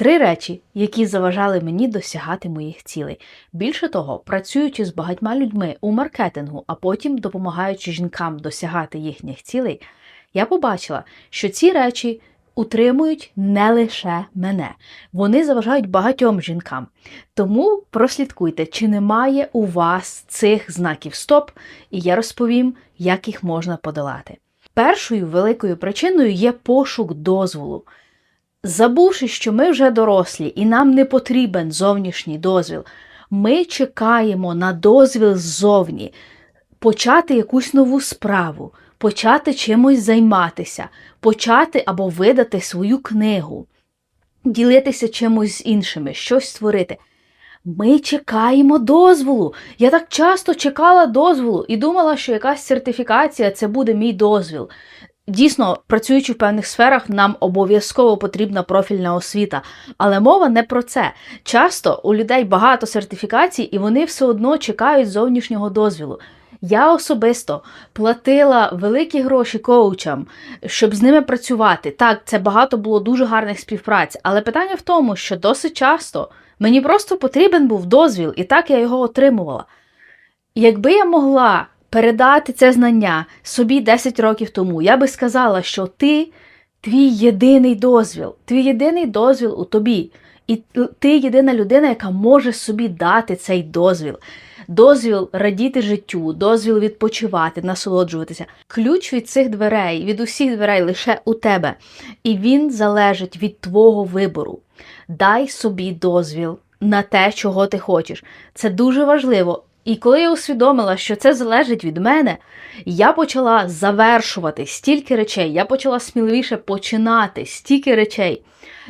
Три речі, які заважали мені досягати моїх цілей. Більше того, працюючи з багатьма людьми у маркетингу, а потім допомагаючи жінкам досягати їхніх цілей, я побачила, що ці речі утримують не лише мене, вони заважають багатьом жінкам. Тому прослідкуйте, чи немає у вас цих знаків стоп, і я розповім, як їх можна подолати. Першою великою причиною є пошук дозволу. Забувши, що ми вже дорослі і нам не потрібен зовнішній дозвіл, ми чекаємо на дозвіл ззовні, почати якусь нову справу, почати чимось займатися, почати або видати свою книгу, ділитися чимось з іншими, щось створити. Ми чекаємо дозволу. Я так часто чекала дозволу і думала, що якась сертифікація це буде мій дозвіл. Дійсно, працюючи в певних сферах, нам обов'язково потрібна профільна освіта, але мова не про це. Часто у людей багато сертифікацій, і вони все одно чекають зовнішнього дозвілу. Я особисто платила великі гроші коучам, щоб з ними працювати. Так, це багато було дуже гарних співпраць, але питання в тому, що досить часто мені просто потрібен був дозвіл, і так я його отримувала. Якби я могла передати це знання собі 10 років тому, я би сказала, що ти твій єдиний дозвіл, твій єдиний дозвіл у тобі. І ти єдина людина, яка може собі дати цей дозвіл. Дозвіл радіти життю, дозвіл відпочивати, насолоджуватися. Ключ від цих дверей, від усіх дверей лише у тебе. І він залежить від твого вибору. Дай собі дозвіл на те, чого ти хочеш. Це дуже важливо. І коли я усвідомила, що це залежить від мене, я почала завершувати стільки речей, я почала сміливіше починати стільки речей.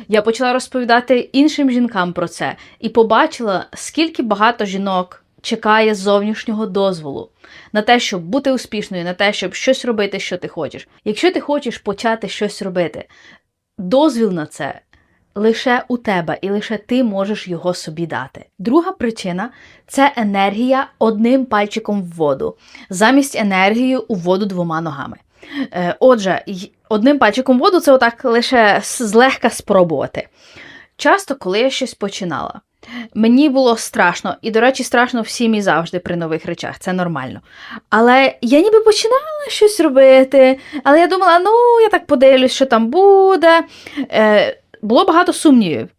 Я почала розповідати іншим жінкам про це і побачила, скільки багато жінок чекає зовнішнього дозволу на те, щоб бути успішною, на те, щоб щось робити, що ти хочеш. Якщо ти хочеш почати щось робити, дозвіл на це лише у тебе, і лише ти можеш його собі дати. Друга причина це енергія одним пальчиком в воду, замість енергії у воду двома ногами. Е, Отже, одним пальчиком воду це отак лише злегка спробувати. Часто, коли я щось починала, мені було страшно, і, до речі, страшно всім і завжди при нових речах, це нормально. Але я ніби починала щось робити, але я думала, ну, я так подивлюсь, що там буде. Е, було багато сумнівів.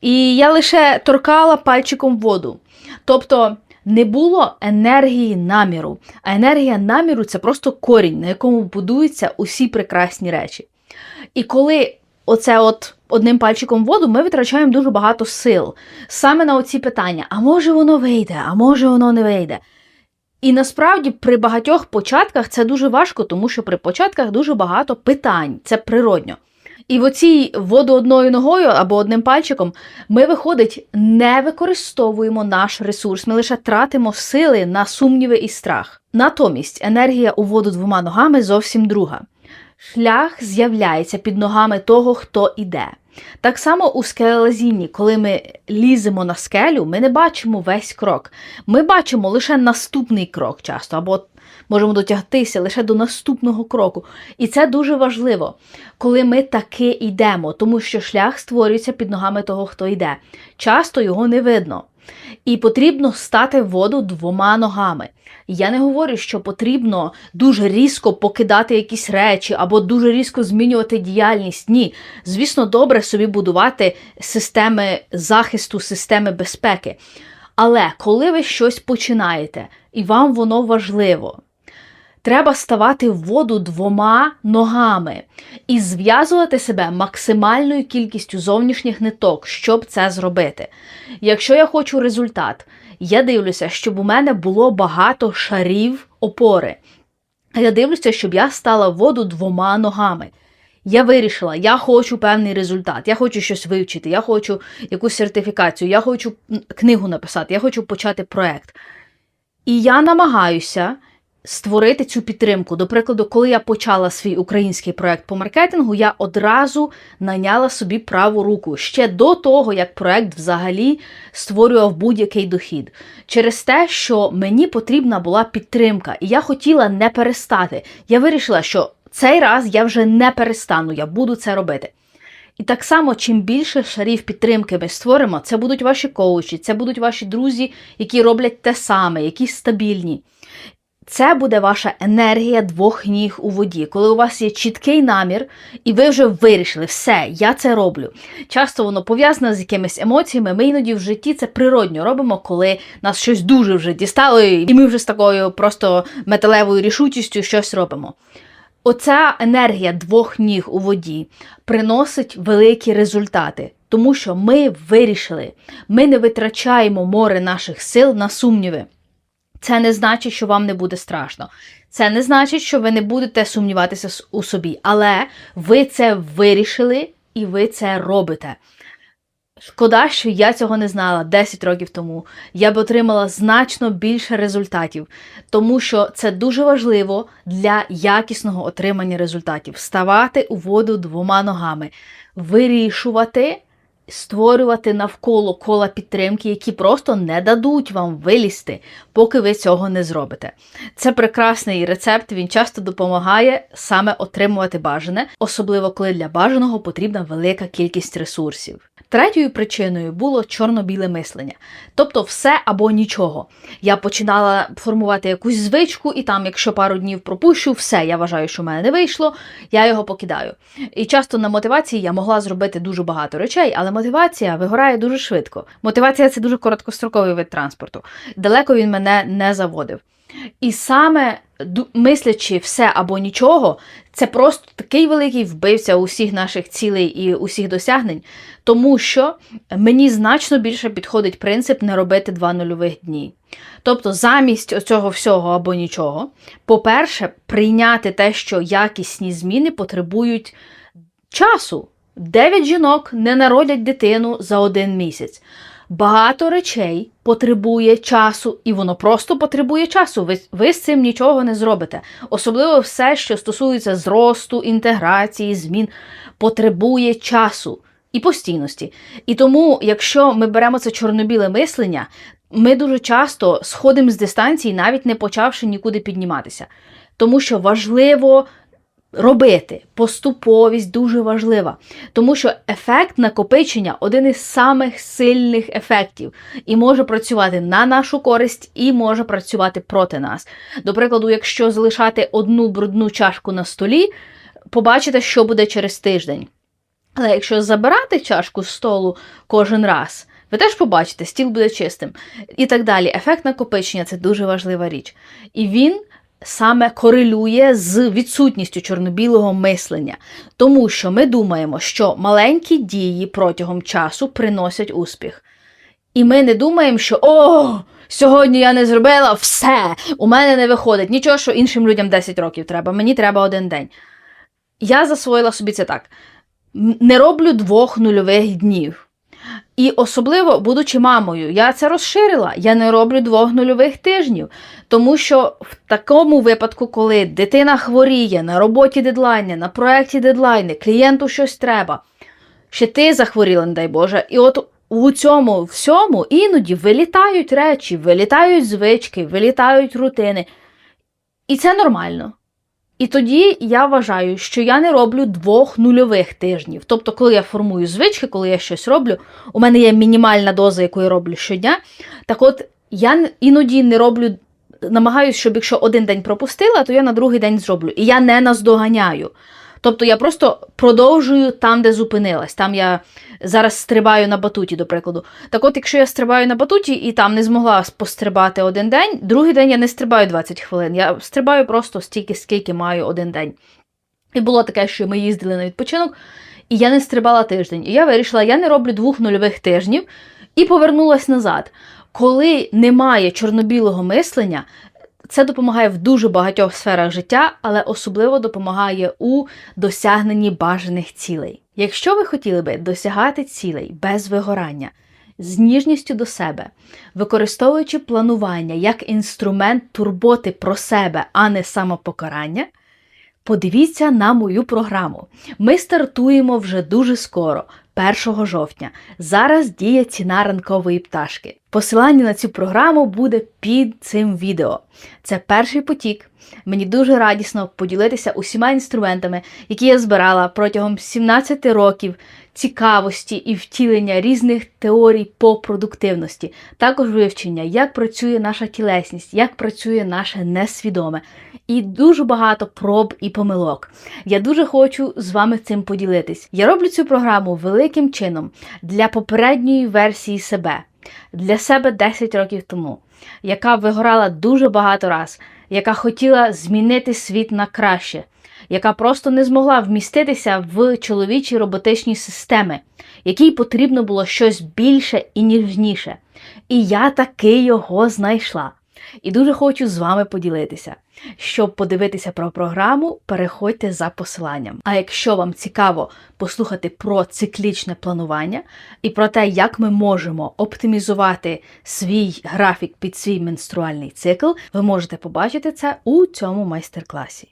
І я лише торкала пальчиком воду. Тобто не було енергії наміру. А енергія наміру це просто корінь, на якому будуються усі прекрасні речі. І коли оце от одним пальчиком воду, ми витрачаємо дуже багато сил саме на оці питання: а може воно вийде, а може воно не вийде. І насправді при багатьох початках це дуже важко, тому що при початках дуже багато питань, це природньо. І в оцій воду одною ногою або одним пальчиком ми, виходить, не використовуємо наш ресурс, ми лише тратимо сили на сумніви і страх. Натомість енергія у воду двома ногами зовсім друга. Шлях з'являється під ногами того, хто іде. Так само у скелелазінні, коли ми ліземо на скелю, ми не бачимо весь крок. Ми бачимо лише наступний крок часто, або можемо дотягтися лише до наступного кроку. І це дуже важливо, коли ми таки йдемо, тому що шлях створюється під ногами того, хто йде. Часто його не видно. І потрібно стати в воду двома ногами. Я не говорю, що потрібно дуже різко покидати якісь речі або дуже різко змінювати діяльність. Ні. Звісно, добре собі будувати системи захисту, системи безпеки. Але коли ви щось починаєте і вам воно важливо, треба ставати в воду двома ногами і зв'язувати себе максимальною кількістю зовнішніх ниток, щоб це зробити. Якщо я хочу результат, я дивлюся, щоб у мене було багато шарів опори. Я дивлюся, щоб я стала в воду двома ногами. Я вирішила, я хочу певний результат, я хочу щось вивчити, я хочу якусь сертифікацію, я хочу книгу написати, я хочу почати проект. І я намагаюся створити цю підтримку. До прикладу, коли я почала свій український проект по маркетингу, я одразу наняла собі праву руку ще до того, як проект взагалі створював будь-який дохід. Через те, що мені потрібна була підтримка, і я хотіла не перестати. Я вирішила, що цей раз я вже не перестану, я буду це робити. І так само, чим більше шарів підтримки ми створимо, це будуть ваші коучі, це будуть ваші друзі, які роблять те саме, які стабільні. Це буде ваша енергія двох ніг у воді, коли у вас є чіткий намір, і ви вже вирішили, все, я це роблю. Часто воно пов'язане з якимись емоціями. Ми іноді в житті це природньо робимо, коли нас щось дуже вже дістало, і ми вже з такою просто металевою рішучістю щось робимо. Оця енергія двох ніг у воді приносить великі результати, тому що ми вирішили, ми не витрачаємо море наших сил на сумніви. Це не значить, що вам не буде страшно. Це не значить, що ви не будете сумніватися у собі, але ви це вирішили і ви це робите. Шкода, що я цього не знала 10 років тому. Я б отримала значно більше результатів, тому що це дуже важливо для якісного отримання результатів. Ставати у воду двома ногами, вирішувати, створювати навколо кола підтримки, які просто не дадуть вам вилізти, поки ви цього не зробите. Це прекрасний рецепт, він часто допомагає саме отримувати бажане, особливо коли для бажаного потрібна велика кількість ресурсів. Третьою причиною було чорно-біле мислення, тобто все або нічого. Я починала формувати якусь звичку, і там, якщо пару днів пропущу, все, я вважаю, що в мене не вийшло, я його покидаю. І часто на мотивації я могла зробити дуже багато речей, але мотивація вигорає дуже швидко. Мотивація це дуже короткостроковий вид транспорту. Далеко він мене не заводив. І саме мислячи все або нічого, це просто такий великий вбивця усіх наших цілей і усіх досягнень, тому що мені значно більше підходить принцип не робити два нульових дні. Тобто, замість цього всього або нічого, по-перше, прийняти те, що якісні зміни потребують часу. Дев'ять жінок не народять дитину за один місяць. Багато речей потребує часу, і воно просто потребує часу. Ви, ви з цим нічого не зробите. Особливо все, що стосується зросту, інтеграції, змін, потребує часу і постійності. І тому, якщо ми беремо це чорно-біле мислення, ми дуже часто сходимо з дистанції, навіть не почавши нікуди підніматися. Тому що важливо робити. Поступовість дуже важлива, тому що ефект накопичення один із самих сильних ефектів і може працювати на нашу користь, і може працювати проти нас. До прикладу, якщо залишати одну брудну чашку на столі, побачите, що буде через тиждень. Але якщо забирати чашку з столу кожен раз, ви теж побачите, стіл буде чистим. І так далі. Ефект накопичення це дуже важлива річ. І він саме корелює з відсутністю чорно-білого мислення, тому що ми думаємо, що маленькі дії протягом часу приносять успіх. І ми не думаємо, що о, сьогодні я не зробила все, у мене не виходить. Нічого, що іншим людям 10 років треба, мені треба один день. Я засвоїла собі це так: не роблю двох нульових днів. І особливо, будучи мамою, я це розширила. Я не роблю двох нульових тижнів. Тому що в такому випадку, коли дитина хворіє, на роботі дедлайни, на проєкті дедлайни, клієнту щось треба, ще ти захворіла, не дай Боже, і от у цьому всьому іноді вилітають речі, вилітають звички, вилітають рутини. І це нормально. І тоді я вважаю, що я не роблю двох нульових тижнів. Тобто, коли я формую звички, коли я щось роблю, у мене є мінімальна доза, яку я роблю щодня. Так от я іноді не роблю, намагаюся, щоб якщо один день пропустила, то я на другий день зроблю. І я не наздоганяю. Тобто я просто продовжую там, де зупинилась. Там я зараз стрибаю на батуті, до прикладу. Так от, якщо я стрибаю на батуті і там не змогла пострибати один день, другий день я не стрибаю 20 хвилин. Я стрибаю просто стільки, скільки маю один день. І було таке, що ми їздили на відпочинок, і я не стрибала тиждень. І я вирішила, я не роблю двох нульових тижнів і повернулась назад. Коли немає чорно-білого мислення, це допомагає в дуже багатьох сферах життя, але особливо допомагає у досягненні бажаних цілей. Якщо ви хотіли би досягати цілей без вигорання, з ніжністю до себе, використовуючи планування як інструмент турботи про себе, а не самопокарання, подивіться на мою програму. Ми стартуємо вже дуже скоро, 1 жовтня. Зараз діє ціна ранкової пташки. Посилання на цю програму буде під цим відео. Це перший потік. Мені дуже радісно поділитися усіма інструментами, які я збирала протягом 17 років цікавості і втілення різних теорій по продуктивності, також вивчення, як працює наша тілесність, як працює наше несвідоме, і дуже багато проб і помилок. Я дуже хочу з вами цим поділитись. Я роблю цю програму великим чином для попередньої версії себе, для себе 10 років тому, яка вигорала дуже багато раз, яка хотіла змінити світ на краще, яка просто не змогла вміститися в чоловічі роботичні системи, якій потрібно було щось більше і ніжніше. І я таки його знайшла. І дуже хочу з вами поділитися. Щоб подивитися про програму, переходьте за посиланням. А якщо вам цікаво послухати про циклічне планування і про те, як ми можемо оптимізувати свій графік під свій менструальний цикл, ви можете побачити це у цьому майстер-класі.